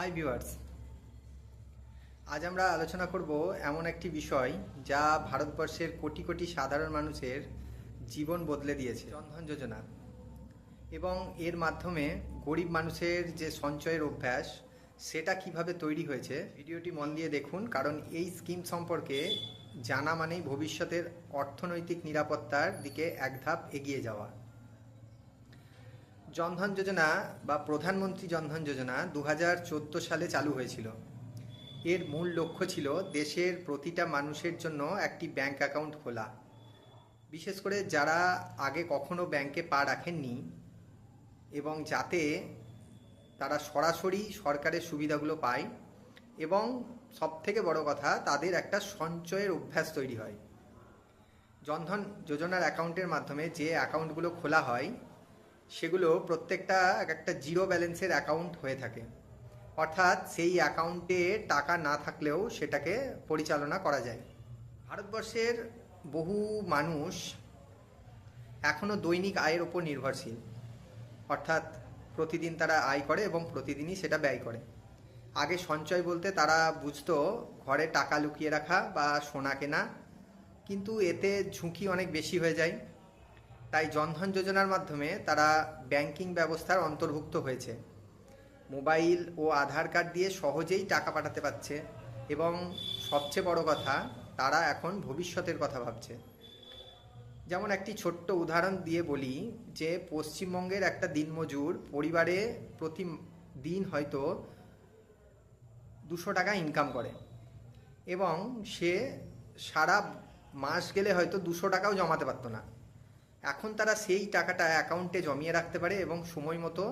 Hi viewers আজ আমরা আলোচনা করব এমন একটি বিষয় যা ভারতবর্ষের কোটি কোটি সাধারণ মানুষের জীবন বদলে দিয়েছে, জনধন যোজনা। এবং এর মাধ্যমে গরিব মানুষের যে সঞ্চয়ের অভ্যাস, সেটা কীভাবে তৈরি হয়েছে, ভিডিওটি মন দিয়ে দেখুন, কারণ এই স্কিম সম্পর্কে জানা মানেই ভবিষ্যতের অর্থনৈতিক নিরাপত্তার দিকে এক ধাপ এগিয়ে যাওয়া। জনধন যোজনা বা প্রধানমন্ত্রী জনধন যোজনা দু হাজার চোদ্দ সালে চালু হয়েছিল। এর মূল লক্ষ্য ছিল দেশের প্রতিটা মানুষের জন্য একটি ব্যাংক অ্যাকাউন্ট খোলা। বিশেষ করে যারা আগে কখনো ব্যাংকে পা রাখেননি এবং যাতে তারা সরাসরি সরকারের সুবিধাগুলো পায় এবং সবথেকে বড় কথা, তাদের একটা সঞ্চয়ের অভ্যাস তৈরি হয়। জনধন যোজনার অ্যাকাউন্টের মাধ্যমে যে অ্যাকাউন্টগুলো খোলা হয় সেগুলো প্রত্যেকটা এক একটা জিরো ব্যালেন্সের অ্যাকাউন্ট হয়ে থাকে। অর্থাৎ সেই অ্যাকাউন্টে টাকা না থাকলেও সেটাকে পরিচালনা করা যায়। ভারতবর্ষের বহু মানুষ এখনও দৈনিক আয়ের ওপর নির্ভরশীল। অর্থাৎ প্রতিদিন তারা আয় করে এবং প্রতিদিনই সেটা ব্যয় করে। আগে সঞ্চয় বলতে তারা বুঝতো ঘরে টাকা লুকিয়ে রাখা বা সোনা কেনা, কিন্তু এতে ঝুঁকি অনেক বেশি হয়ে যায়। তাই জনধন যোজনার মাধ্যমে তারা ব্যাংকিং ব্যবস্থার অন্তর্ভুক্ত হয়েছে। মোবাইল ও আধার কার্ড দিয়ে সহজেই টাকা পাঠাতে পারছে এবং সবচেয়ে বড় কথা, তারা এখন ভবিষ্যতের কথা ভাবছে। যেমন একটি ছোট্ট উদাহরণ দিয়ে বলি যে, পশ্চিমবঙ্গের একটা দিনমজুর পরিবারে প্রতি দিন হয়তো দুশো টাকা ইনকাম করে এবং সে সারা মাস গেলে হয়তো দুশো টাকাও জমাতে পারতো না। এখন তারা সেই টাকাটা অ্যাকাউন্টে জমিয়ে রাখতে পারে এবং সময় মতো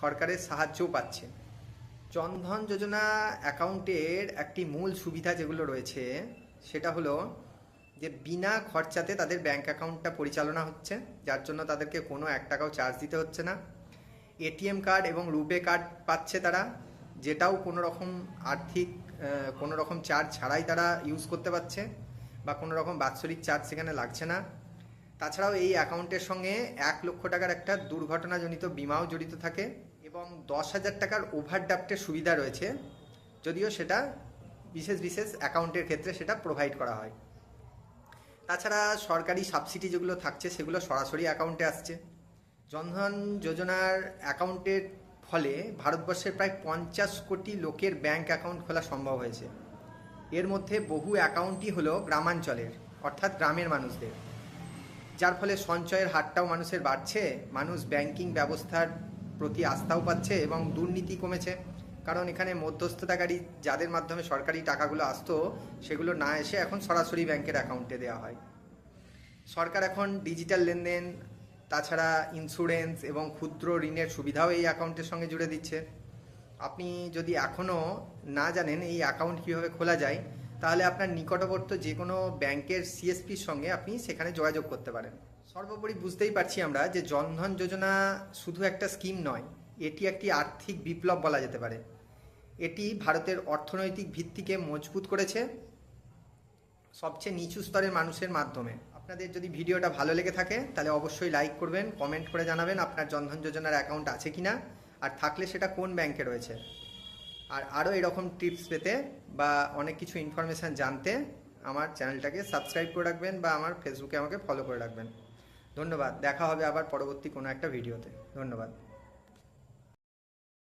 সরকারের সাহায্যও পাচ্ছে। জনধন যোজনা অ্যাকাউন্টের একটি মূল সুবিধা যেগুলো রয়েছে, সেটা হলো যে বিনা খরচাতে তাদের ব্যাংক অ্যাকাউন্টটা পরিচালনা হচ্ছে, যার জন্য তাদেরকে কোনো এক টাকাও চার্জ দিতে হচ্ছে না। এটিএম কার্ড এবং রুপে কার্ড পাচ্ছে তারা, যেটাও কোনো রকম আর্থিক কোনো রকম চার্জ ছাড়াই তারা ইউজ করতে পারছে, বা কোনো রকম বাৎসরিক চার্জ সেখানে লাগছে না। তাছাড়াও এই অ্যাকাউন্টের সঙ্গে এক লক্ষ টাকার একটা দুর্ঘটনাজনিত বিমাও জড়িত থাকে এবং দশ হাজার টাকার ওভারড্রাফটের সুবিধা রয়েছে, যদিও সেটা বিশেষ বিশেষ অ্যাকাউন্টের ক্ষেত্রে সেটা প্রোভাইড করা হয়। তাছাড়া সরকারি সাবসিডি যেগুলো থাকছে সেগুলো সরাসরি অ্যাকাউন্টে আসছে। জনধন যোজনার অ্যাকাউন্টের ফলে ভারতবর্ষের প্রায় পঞ্চাশ কোটি লোকের ব্যাংক অ্যাকাউন্ট খোলা সম্ভব হয়েছে। এর মধ্যে বহু অ্যাকাউন্টই হলো গ্রামাঞ্চলের, অর্থাৎ গ্রামের মানুষদের। যার ফলে সঞ্চয়ের হারটাও মানুষের বাড়ছে, মানুষ ব্যাংকিং ব্যবস্থার প্রতি আস্থাও পাচ্ছে এবং দুর্নীতি কমেছে। কারণ এখানে মধ্যস্থতাকারী যাদের মাধ্যমে সরকারি টাকাগুলো আসতো, সেগুলো না এসে এখন সরাসরি ব্যাংকের অ্যাকাউন্টে দেওয়া হয়। সরকার এখন ডিজিটাল লেনদেন, তাছাড়া ইন্স্যুরেন্স এবং ক্ষুদ্র ঋণের সুবিধাও এই অ্যাকাউন্টের সঙ্গে জুড়ে দিচ্ছে। আপনি যদি এখনও না জানেন এই অ্যাকাউন্ট কীভাবে খোলা যায় তাহলে আপনার নিকটবর্তী যে কোনো ব্যাংকের সিএসপির সঙ্গে আপনি সেখানে যোগাযোগ করতে পারেন। সর্বোপরি বুঝতেই পারছি আমরা যে জনধন যোজনা শুধু একটা স্কিম নয়, এটি একটি আর্থিক বিপ্লব বলা যেতে পারে। এটি ভারতের অর্থনৈতিক ভিত্তিকে মজবুত করেছে সবচেয়ে নিচু স্তরের মানুষের মাধ্যমে। আপনাদের যদি ভিডিওটা ভালো লেগে থাকে, তাহলে অবশ্যই লাইক করবেন, কমেন্ট করে জানাবেন আপনার জনধন যোজনার অ্যাকাউন্ট আছে কি না আর থাকলে সেটা কোন ব্যাংকে রয়েছে। আর আরও এরকম টিপস পেতে বা অনেক কিছু ইনফরমেশান জানতে আমার চ্যানেলটাকে সাবস্ক্রাইব করে রাখবেন বা আমার ফেসবুকে আমাকে ফলো করে রাখবেন। ধন্যবাদ। দেখা হবে আবার পরবর্তী কোনো একটা ভিডিওতে ধন্যবাদ।